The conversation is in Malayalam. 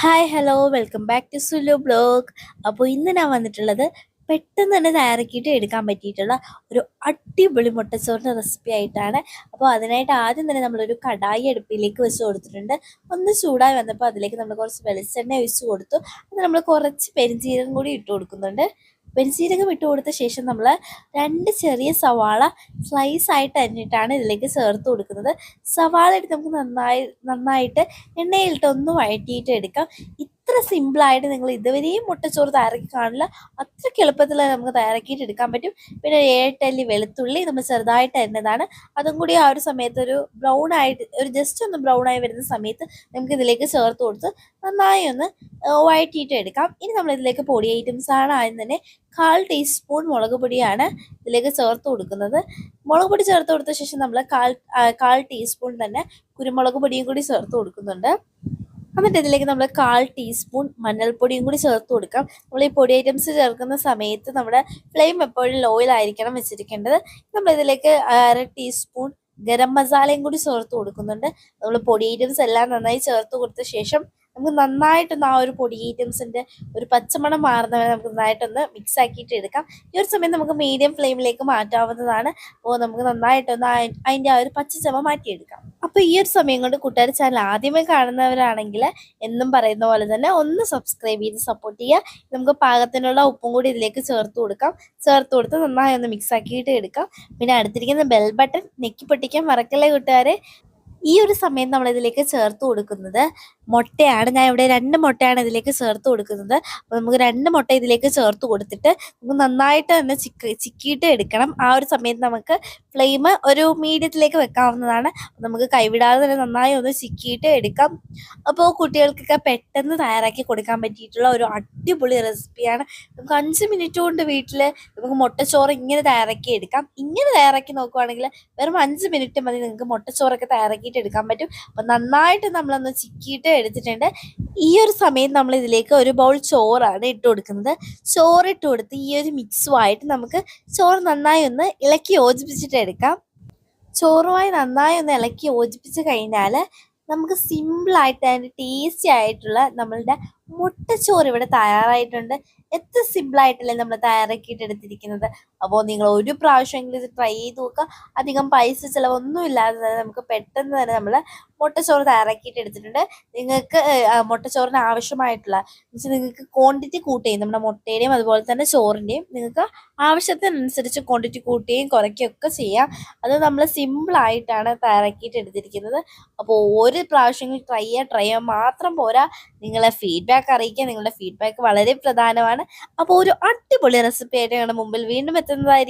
Hi hello welcome back to Sulu vlog അപ്പോൾ ഇന്ന് ഞാൻ വന്നിട്ടുള്ളത് പെട്ടെന്ന് തന്നെ തയ്യാറാക്കിയിട്ട് എടുക്കാൻ പറ്റിയിട്ടുള്ള ഒരു അടിപൊളി മുട്ടച്ചോറിന്റെ റെസിപ്പി ആയിട്ടാണ്. അപ്പോൾ അതിനായിട്ട് ആദ്യം തന്നെ നമ്മളൊരു കടായി അടുപ്പിലേക്ക് വെച്ച് കൊടുത്തിട്ടുണ്ട്. ഒന്ന് ചൂടായി വന്നപ്പോൾ അതിലേക്ക് നമ്മൾ കുറച്ച് വെളിച്ചെണ്ണ ഒഴിച്ച് കൊടുത്തു. അത് നമ്മൾ കുറച്ച് പെരിഞ്ചീരകം കൂടി ഇട്ട് കൊടുക്കുന്നുണ്ട്. പെരിഞ്ചീരകം ഇട്ട് കൊടുത്ത ശേഷം നമ്മൾ രണ്ട് ചെറിയ സവാള സ്ലൈസ് ആയിട്ട് അരിഞ്ഞിട്ടാണ് ഇതിലേക്ക് ചേർത്ത് കൊടുക്കുന്നത്. സവാള എടുത്ത് നമുക്ക് നന്നായി നന്നായിട്ട് എണ്ണയിലിട്ട് ഒന്ന് വഴറ്റിയിട്ട് എടുക്കാം. ഇത്ര സിമ്പിളായിട്ട് നിങ്ങൾ ഇതുവരെയും മുട്ടച്ചോറ് തയ്യാറാക്കി കാണില്ല. അത്രയ്ക്ക് എളുപ്പത്തിൽ നമുക്ക് തയ്യാറാക്കിയിട്ട് എടുക്കാൻ പറ്റും. പിന്നെ ഏട്ടല്ലി വെളുത്തുള്ളി നമ്മൾ ചെറുതായിട്ട് അരിഞ്ഞതാണ് അതും കൂടി ആ ഒരു സമയത്ത് ഒരു ബ്രൗൺ ആയിട്ട് ഒരു ജസ്റ്റ് ഒന്ന് ബ്രൗൺ ആയി വരുന്ന സമയത്ത് നമുക്ക് ഇതിലേക്ക് ചേർത്ത് കൊടുത്ത് നന്നായി ഒന്ന് വഴറ്റിയിട്ട് എടുക്കാം. ഇനി നമ്മൾ ഇതിലേക്ക് പൊടി ഐറ്റംസ് ആണ് ആദ്യം തന്നെ കാൽ ടീസ്പൂൺ മുളക് പൊടിയാണ് ഇതിലേക്ക് ചേർത്ത് കൊടുക്കുന്നത്. മുളക് പൊടി ചേർത്ത് കൊടുത്ത ശേഷം നമ്മൾ കാൽ കാൽ ടീസ്പൂൺ തന്നെ കുരുമുളക് പൊടിയും കൂടി ചേർത്ത് കൊടുക്കുന്നുണ്ട്. എന്നിട്ട് ഇതിലേക്ക് നമ്മൾ കാൽ ടീസ്പൂൺ മഞ്ഞൾപ്പൊടിയും കൂടി ചേർത്ത് കൊടുക്കാം. നമ്മൾ ഈ പൊടി ഐറ്റംസ് ചേർക്കുന്ന സമയത്ത് നമ്മുടെ ഫ്ലെയിം എപ്പോഴും ലോയിലായിരിക്കണം വെച്ചിരിക്കേണ്ടത്. നമ്മൾ ഇതിലേക്ക് അര ടീസ്പൂൺ ഗരം മസാലയും കൂടി ചേർത്ത് കൊടുക്കുന്നുണ്ട്. നമ്മൾ പൊടി ഐറ്റംസ് എല്ലാം നന്നായി ചേർത്ത് കൊടുത്ത ശേഷം നമുക്ക് നന്നായിട്ടൊന്ന് ആ ഒരു പൊടി ഐറ്റംസിന്റെ ഒരു പച്ചമണം മാറുന്നവരെ നമുക്ക് നന്നായിട്ടൊന്ന് മിക്സ് ആക്കിയിട്ട് എടുക്കാം. ഈ ഒരു സമയം നമുക്ക് മീഡിയം ഫ്ലെയിമിലേക്ക് മാറ്റാവുന്നതാണ്. അപ്പോൾ നമുക്ക് നന്നായിട്ടൊന്ന് അതിന്റെ ആ ഒരു പച്ചച്ചമ മാറ്റിയെടുക്കാം. അപ്പോൾ ഈ ഒരു സമയം കൊണ്ട് കൂട്ടുകാർ ചാനൽ ആദ്യമേ കാണുന്നവരാണെങ്കിൽ എന്നും പറയുന്ന പോലെ തന്നെ ഒന്ന് സബ്സ്ക്രൈബ് ചെയ്ത് സപ്പോർട്ട് ചെയ്യുക. നമുക്ക് പാകത്തിനുള്ള ഉപ്പും കൂടി ഇതിലേക്ക് ചേർത്ത് കൊടുക്കാം. ചേർത്ത് കൊടുത്ത് നന്നായി ഒന്ന് മിക്സ് ആക്കിയിട്ട് എടുക്കാം. പിന്നെ അടുത്തിരിക്കുന്ന ബെൽ ബട്ടൺ നെക്കി പൊട്ടിക്കാൻ മറക്കല്ലേ കൂട്ടുകാരെ? ഈ ഒരു സമയം നമ്മൾ ഇതിലേക്ക് ചേർത്ത് കൊടുക്കുന്നത് മുട്ടയാണ്. ഞാൻ ഇവിടെ രണ്ട് മുട്ടയാണ് ഇതിലേക്ക് ചേർത്ത് കൊടുക്കുന്നത്. അപ്പോൾ നമുക്ക് രണ്ട് മുട്ട ഇതിലേക്ക് ചേർത്ത് കൊടുത്തിട്ട് നമുക്ക് നന്നായിട്ട് തന്നെ ചിക്ക് ചിക്കിയിട്ട് എടുക്കണം. ആ ഒരു സമയത്ത് നമുക്ക് ഫ്ലെയിം ഒരു മീഡിയത്തിലേക്ക് വെക്കാവുന്നതാണ്. നമുക്ക് കൈവിടാതെ തന്നെ നന്നായി ഒന്ന് ചിക്കിയിട്ട് എടുക്കാം. അപ്പോൾ കുട്ടികൾക്കൊക്കെ പെട്ടെന്ന് തയ്യാറാക്കി കൊടുക്കാൻ പറ്റിയിട്ടുള്ള ഒരു അടിപൊളി റെസിപ്പിയാണ് നമുക്ക് അഞ്ച് മിനിറ്റ് കൊണ്ട് വീട്ടിൽ നമുക്ക് മുട്ടച്ചോറ് ഇങ്ങനെ തയ്യാറാക്കി എടുക്കാം. ഇങ്ങനെ തയ്യാറാക്കി നോക്കുവാണെങ്കിൽ വെറും അഞ്ച് മിനിറ്റ് മതി നിങ്ങൾക്ക് മുട്ടച്ചോറൊക്കെ തയ്യാറാക്കിയിട്ട് എടുക്കാൻ പറ്റും. അപ്പം നന്നായിട്ട് നമ്മളൊന്ന് ചിക്കിയിട്ട് എടുത്തിട്ടുണ്ട്. ഈ ഒരു സമയം നമ്മൾ ഇതിലേക്ക് ഒരു ബൗൾ ചോറാണ് ഇട്ട് കൊടുക്കുന്നത്. ചോറ് ഇട്ട് കൊടുത്ത് ഈ ഒരു മിക്സുമായിട്ട് നമുക്ക് ചോറ് നന്നായി ഒന്ന് ഇളക്കി യോജിപ്പിച്ചിട്ട് എടുക്കാം. ചോറുമായി നന്നായി ഒന്ന് ഇളക്കി യോജിപ്പിച്ച് കഴിഞ്ഞാൽ നമുക്ക് സിമ്പിളായിട്ട് അതിന്റെ ടേസ്റ്റി ആയിട്ടുള്ള നമ്മളുടെ മുട്ടച്ചോറ് ഇവിടെ തയ്യാറായിട്ടുണ്ട്. എത്ര സിമ്പിളായിട്ടല്ലേ നമ്മൾ തയ്യാറാക്കിയിട്ട് എടുത്തിരിക്കുന്നത്? അപ്പോൾ നിങ്ങൾ ഒരു പ്രാവശ്യമെങ്കിലും ഇത് ട്രൈ ചെയ്ത് നോക്കുക. അധികം പൈസ ചിലവൊന്നും ഇല്ലാതെ തന്നെ നമുക്ക് പെട്ടെന്ന് തന്നെ നമ്മൾ മുട്ടച്ചോറ് തയ്യാറാക്കിയിട്ട് എടുത്തിട്ടുണ്ട്. നിങ്ങൾക്ക് മുട്ടച്ചോറിന് ആവശ്യമായിട്ടുള്ള മീൻസ് നിങ്ങൾക്ക് ക്വാണ്ടിറ്റി കൂട്ടുകയും നമ്മുടെ മുട്ടയുടെയും അതുപോലെ തന്നെ ചോറിന്റെയും നിങ്ങൾക്ക് ആവശ്യത്തിനനുസരിച്ച് ക്വാണ്ടിറ്റി കൂട്ടുകയും കുറയ്ക്കുകയും ഒക്കെ ചെയ്യാം. അത് നമ്മൾ സിമ്പിളായിട്ടാണ് തയ്യാറാക്കിയിട്ട് എടുത്തിരിക്കുന്നത്. അപ്പോൾ ഒരു പ്രാവശ്യങ്ങൾ ട്രൈ ചെയ്യുക ട്രൈ ചെയ്യാൻ മാത്രം പോരാ. നിങ്ങളെ ഫീഡ്ബാക്ക് അറിയിക്കുക. നിങ്ങളുടെ ഫീഡ്ബാക്ക് വളരെ പ്രധാനമാണ്. അപ്പോൾ ഒരു അടിപൊളി റെസിപ്പി ആയിട്ട് ഞങ്ങളുടെ മുമ്പിൽ വീണ്ടും എത്തുന്നതായിരിക്കും.